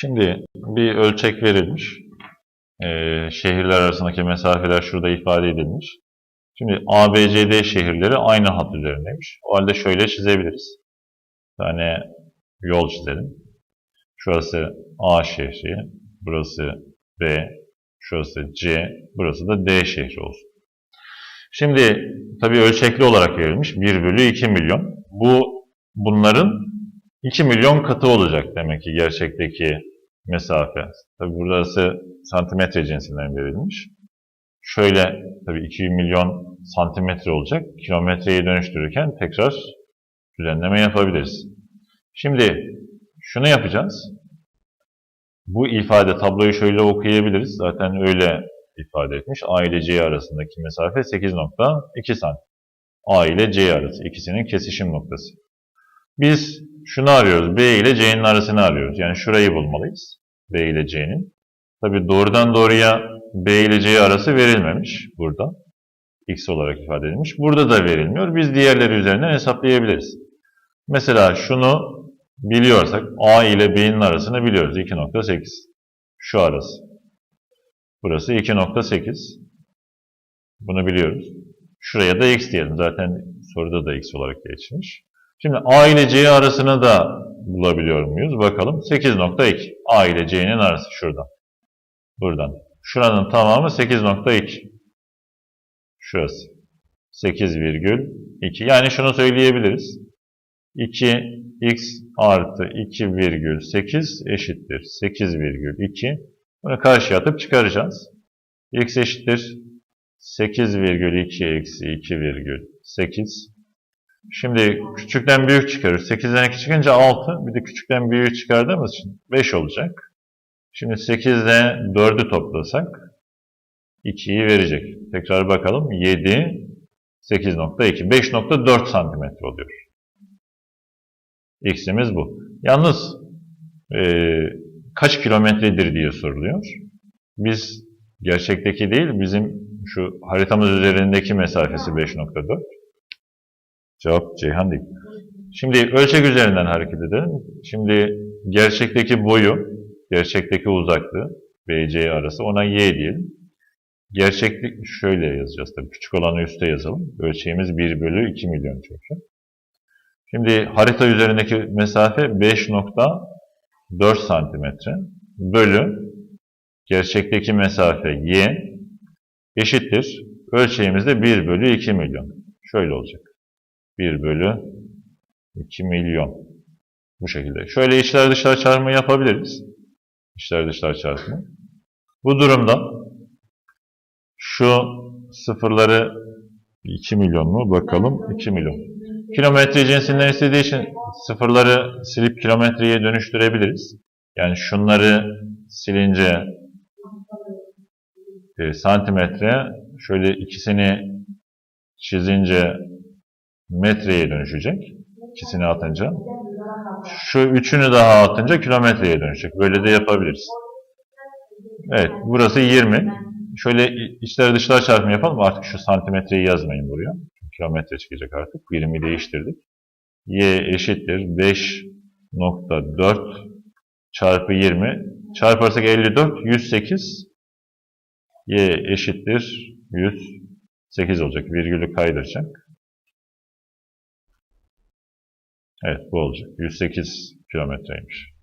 Şimdi bir ölçek verilmiş. Ee, şehirler arasındaki mesafeler şurada ifade edilmiş. Şimdi ABCD şehirleri aynı hat üzerindeymiş. O halde şöyle çizebiliriz. Bir yol çizelim. Şurası A şehri, burası B, şurası C, burası da D şehri olsun. Şimdi tabii ölçekli olarak verilmiş 1 bölü 2 milyon. Bu bunların 2 milyon katı olacak demek ki gerçekteki mesafe. Tabii burası santimetre cinsinden verilmiş. Şöyle tabii 2 milyon santimetre olacak. Kilometreyi dönüştürürken tekrar düzenleme yapabiliriz. Şimdi şunu yapacağız. Bu ifade tabloyu şöyle okuyabiliriz. Zaten öyle ifade etmiş. A ile C arasındaki mesafe 8.2 santim. A ile C arası ikisinin kesişim noktası. Biz şunu arıyoruz. B ile C'nin arasını arıyoruz. Yani şurayı bulmalıyız. B ile C'nin. Tabi doğrudan doğruya B ile C arası verilmemiş burada. X olarak ifade edilmiş. Burada da verilmiyor. Biz diğerleri üzerinden hesaplayabiliriz. Mesela şunu biliyorsak A ile B'nin arasını biliyoruz. 2.8. Şu arası. Burası 2.8. Bunu biliyoruz. Şuraya da x diyelim. Zaten soruda da x olarak geçmiş. Şimdi A ile C arasını da bulabiliyor muyuz? Bakalım. 8.2. A ile C'nin arası şuradan. Buradan. Şuranın tamamı 8.2. Şurası. 8,2. Yani şunu söyleyebiliriz. 2x artı 2,8 eşittir. 8,2. Bunu karşıya atıp çıkaracağız. x eşittir. 8,2 eksi 2,8. Şimdi küçükten büyük çıkarıyoruz. 8'den 2 çıkınca 6. Bir de küçükten büyük çıkardığımız için 5 olacak. Şimdi 8'de 4'ü toplasak 2'yi verecek. Tekrar bakalım. 7, 8.2. 5.4 santimetre oluyor. X'imiz bu. Yalnız e, kaç kilometredir diye soruluyor. Biz gerçekteki değil, bizim şu haritamız üzerindeki mesafesi 5.4. Cevap Ceyhan değil. Şimdi ölçek üzerinden hareket edelim. Şimdi gerçekteki boyu, gerçekteki uzaklığı BC arası ona y diyelim. Gerçeklik şöyle yazacağız tabii. Küçük olanı üste yazalım. Ölçeğimiz 1 bölü 2 milyon çünkü. Şimdi harita üzerindeki mesafe 5.4 santimetre bölü gerçekteki mesafe y eşittir. Ölçeğimiz de 1 bölü 2 milyon. Şöyle olacak. 1 bölü 2 milyon. Bu şekilde. Şöyle içler dışlar çarpımı yapabiliriz. İçler dışlar çarpımı. Bu durumda şu sıfırları 2 milyon mu? Bakalım. 2 milyon. Kilometre cinsinden istediği için sıfırları silip kilometreye dönüştürebiliriz. Yani şunları silince e, santimetre, şöyle ikisini çizince metreye dönüşecek. İkisini atınca. Şu üçünü daha atınca kilometreye dönecek. Böyle de yapabiliriz. Evet, burası 20. Şöyle içler dışlar çarpımı yapalım. Artık şu santimetreyi yazmayın buraya. Kilometre çıkacak artık. Birimi değiştirdik. Y eşittir 5.4 çarpı 20. Çarparsak 54, 108. Y eşittir 108 olacak. Virgülü kaydıracak. Evet bu olacak. 108 kilometreymiş.